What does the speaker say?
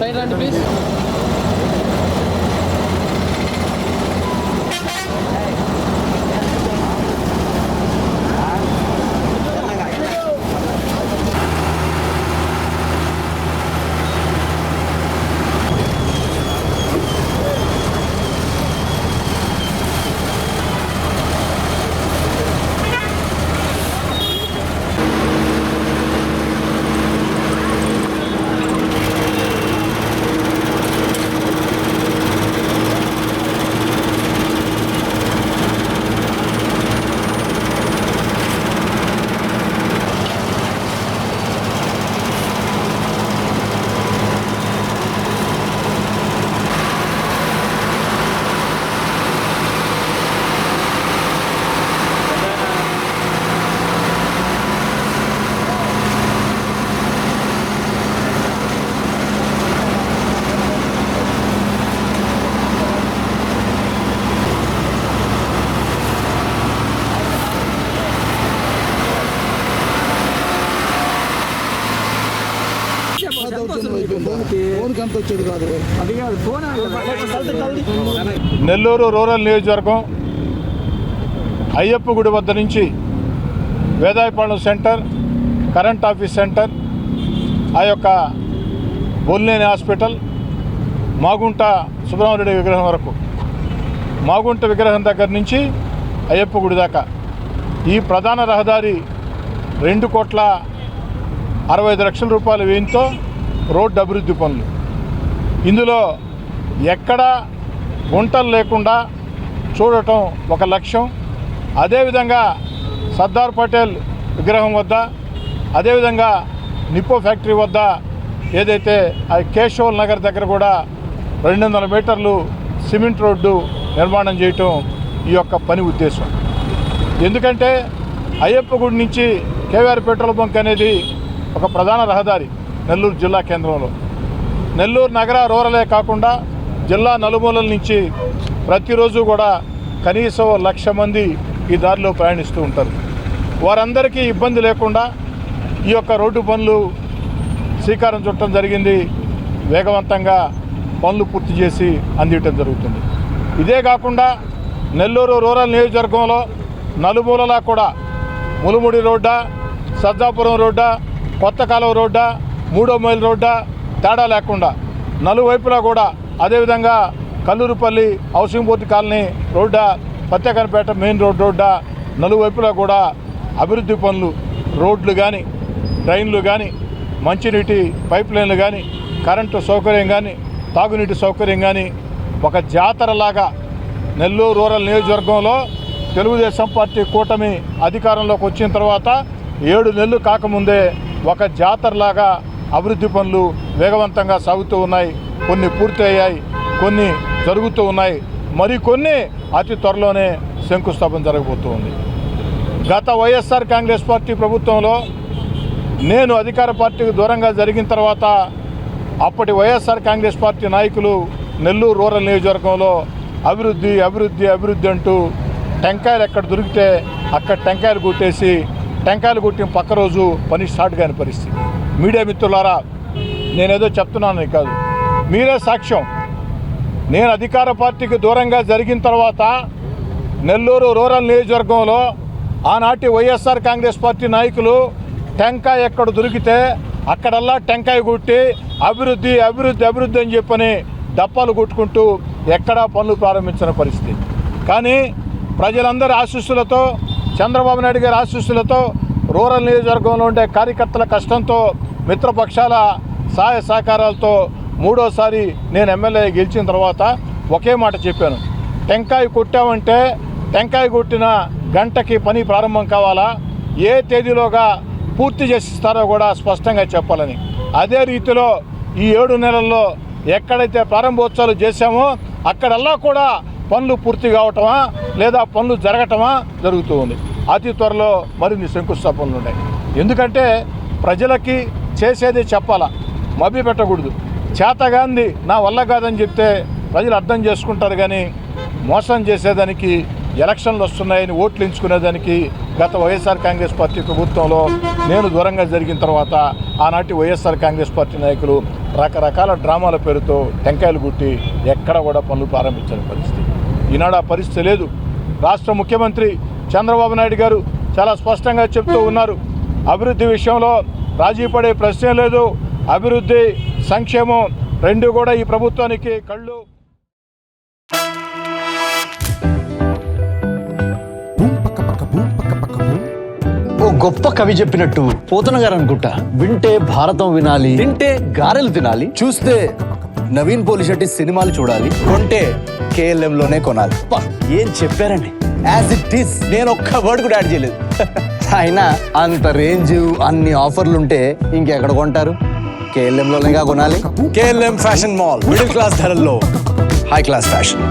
Side రండి please phone కంత వచ్చేది కాదు. నెల్లూరు రూరల్ నియోజకవర్గం అయ్యప్ప గుడి వద్ద నుంచి Vedayapalem centre current office centre ఆ యొక్క బొల్లేని హాస్పిటల్ మాగుంట సుబ్రహ్మణ్యుడి విగ్రహం వరకు. మాగుంట విగ్రహం దగ్గర నుంచి అయ్యప్ప గుడి దాకా. ఈ ప్రధాన రహదారి రెండు కోట్ల అరవై ఐదు లక్షల రూపాయల వ్యయంతో రోడ్డు అభివృద్ధి పనులు. ఇందులో ఎక్కడా గుంటలు లేకుండా చూడటం ఒక లక్ష్యం. అదేవిధంగా సర్దార్ పటేల్ విగ్రహం వద్ద అదేవిధంగా నిప్పో ఫ్యాక్టరీ వద్ద ఏదైతే ఆ కేశవల్ నగర్ దగ్గర కూడా రెండు వందల మీటర్లు సిమెంట్ రోడ్డు నిర్మాణం చేయటం ఈ యొక్క పని ఉద్దేశం. ఎందుకంటే అయ్యప్ప గుడి నుంచి కేవీఆర్ పెట్రోల్ బంక్ అనేది ఒక ప్రధాన రహదారి. నెల్లూరు జిల్లా కేంద్రంలో. నెల్లూరు నగర రూరలే కాకుండా జిల్లా నలుమూలల నుంచి ప్రతిరోజు కూడా కనీసం లక్ష మంది ఈ దారిలో ప్రయాణిస్తూ ఉంటారు. వారందరికీ ఇబ్బంది లేకుండా ఈ యొక్క రోడ్డు పనులు శ్రీకారం చుట్టడం జరిగింది. వేగవంతంగా పనులు పూర్తి చేసి అందించడం జరుగుతుంది. ఇదే కాకుండా నెల్లూరు రూరల్ నియోజకవర్గంలో నలుమూలలా కూడా ములుముడి రోడ్డా సజ్జాపురం రోడ్డా కొత్త కాలువ రోడ్డా మూడో మైల్ రోడ్డా తేడా లేకుండా నలువైపులా కూడా అదేవిధంగా కల్లూరుపల్లి హౌసింగ్ బోర్డు కాలనీ రోడ్డా పత్యకనపేట మెయిన్ రోడ్ రోడ్డా నలువైపులా కూడా అభివృద్ధి పనులు రోడ్లు కానీ ట్రైన్లు కానీ మంచినీటి పైప్ లైన్లు కానీ కరెంటు సౌకర్యం కానీ తాగునీటి సౌకర్యం కానీ ఒక జాతరలాగా నెల్లూరు రూరల్ నియోజకవర్గంలో తెలుగుదేశం పార్టీ కూటమి అధికారంలోకి వచ్చిన తర్వాత ఏడు నెలలు కాకముందే ఒక జాతరలాగా అభివృద్ధి పనులు వేగవంతంగా సాగుతూ ఉన్నాయి. కొన్ని పూర్తయ్యాయి కొన్ని జరుగుతూ ఉన్నాయి. మరికొన్ని అతి త్వరలోనే శంకుస్థాపన జరగబోతుంది. గత వైఎస్ఆర్ కాంగ్రెస్ పార్టీ ప్రభుత్వంలో నేను అధికార పార్టీకి దూరంగా జరిగిన తర్వాత అప్పటి వైఎస్ఆర్ కాంగ్రెస్ పార్టీ నాయకులు నెల్లూరు రూరల్ నియోజకవర్గంలో అభివృద్ధి అభివృద్ధి అభివృద్ధి అంటూ టెంకాయలు ఎక్కడ దొరికితే అక్కడ టెంకాయలు కొట్టేసి టెంకాయలు కొట్టిన పక్క రోజు పని స్టార్ట్ కాని పరిస్థితి. మీడియా మిత్రులారా నేనేదో చెప్తున్నాను కాదు. మీరే సాక్ష్యం. నేను అధికార పార్టీకి దూరంగా జరిగిన తర్వాత నెల్లూరు రూరల్ నియోజకవర్గంలో ఆనాటి వైఎస్ఆర్ కాంగ్రెస్ పార్టీ నాయకులు టెంకాయ ఎక్కడ దొరికితే అక్కడల్లా టెంకాయ కొట్టి అభివృద్ధి అభివృద్ధి అభివృద్ధి అని చెప్పని డప్పాలు కొట్టుకుంటూ ఎక్కడా పనులు ప్రారంభించిన పరిస్థితి. కానీ ప్రజలందరి ఆశీస్సులతో చంద్రబాబు నాయుడు గారి ఆశీస్సులతో రూరల్ నియోజకవర్గంలో ఉండే కార్యకర్తల కష్టంతో మిత్రపక్షాల సహాయ సహకారాలతో మూడోసారి నేను ఎమ్మెల్యే గెలిచిన తర్వాత ఒకే మాట చెప్పాను. టెంకాయ కొట్టామంటే టెంకాయ కొట్టిన గంటకి పని ప్రారంభం కావాలా? ఏ తేదీలోగా పూర్తి చేసిస్తారో కూడా స్పష్టంగా చెప్పాలని. అదే రీతిలో ఈ ఏడు నెలల్లో ఎక్కడైతే ప్రారంభోత్సవాలు చేశామో అక్కడల్లా కూడా పనులు పూర్తి కావటమా? లేదా పనులు జరగటమా? జరుగుతూ ఉంది. అతి త్వరలో మరిన్ని శంకుస్థాపనలు ఉన్నాయి. ఎందుకంటే ప్రజలకి చేసేది చెప్పాలా మభ్య పెట్టకూడదు. చేతగాంది నా వల్ల కాదని చెప్తే ప్రజలు అర్థం చేసుకుంటారు కానీ మోసం చేసేదానికి ఎలక్షన్లు వస్తున్నాయని ఓట్లు ఎంచుకునేదానికి గత వైఎస్ఆర్ కాంగ్రెస్ పార్టీ ప్రభుత్వంలో నేను దూరంగా జరిగిన తర్వాత ఆనాటి వైఎస్ఆర్ కాంగ్రెస్ పార్టీ నాయకులు రకరకాల డ్రామాల పేరుతో టెంకాయలు గుట్టి ఎక్కడ కూడా పనులు ప్రారంభించిన పరిస్థితి. ఈనాడు ఆ పరిస్థితి లేదు. రాష్ట్ర ముఖ్యమంత్రి చంద్రబాబు నాయుడు గారు చాలా స్పష్టంగా చెప్తూ ఉన్నారు. అభివృద్ధి విషయంలో రాజీ పడే ప్రశ్నే లేదు. అభివృద్ధి సంక్షేమం రెండు కూడా ఈ ప్రభుత్వానికి కళ్ళు. ఓ గొప్ప కవి చెప్పినట్టు పోతన గారు అనుకుంటా. వింటే భారతం వినాలి తింటే గారెలు తినాలి చూస్తే నవీన్ పోలిశెట్టి సినిమాలు చూడాలి కొంటే KLM లోనే కొనాలి. అబ్బా, ఏం చెప్పారండి? యాజ్ ఇట్ ఈస్ నేను ఒక్క వర్డ్ కూడా యాడ్ చేయలేదు. అయినా అంత రేంజ్ అన్ని ఆఫర్లు ఉంటే ఇంకెక్కడ కొంటారు? కేఎల్ఎం లోనేగా కొనాలి? KLM fashion mall middle class ధరల్లో. High class fashion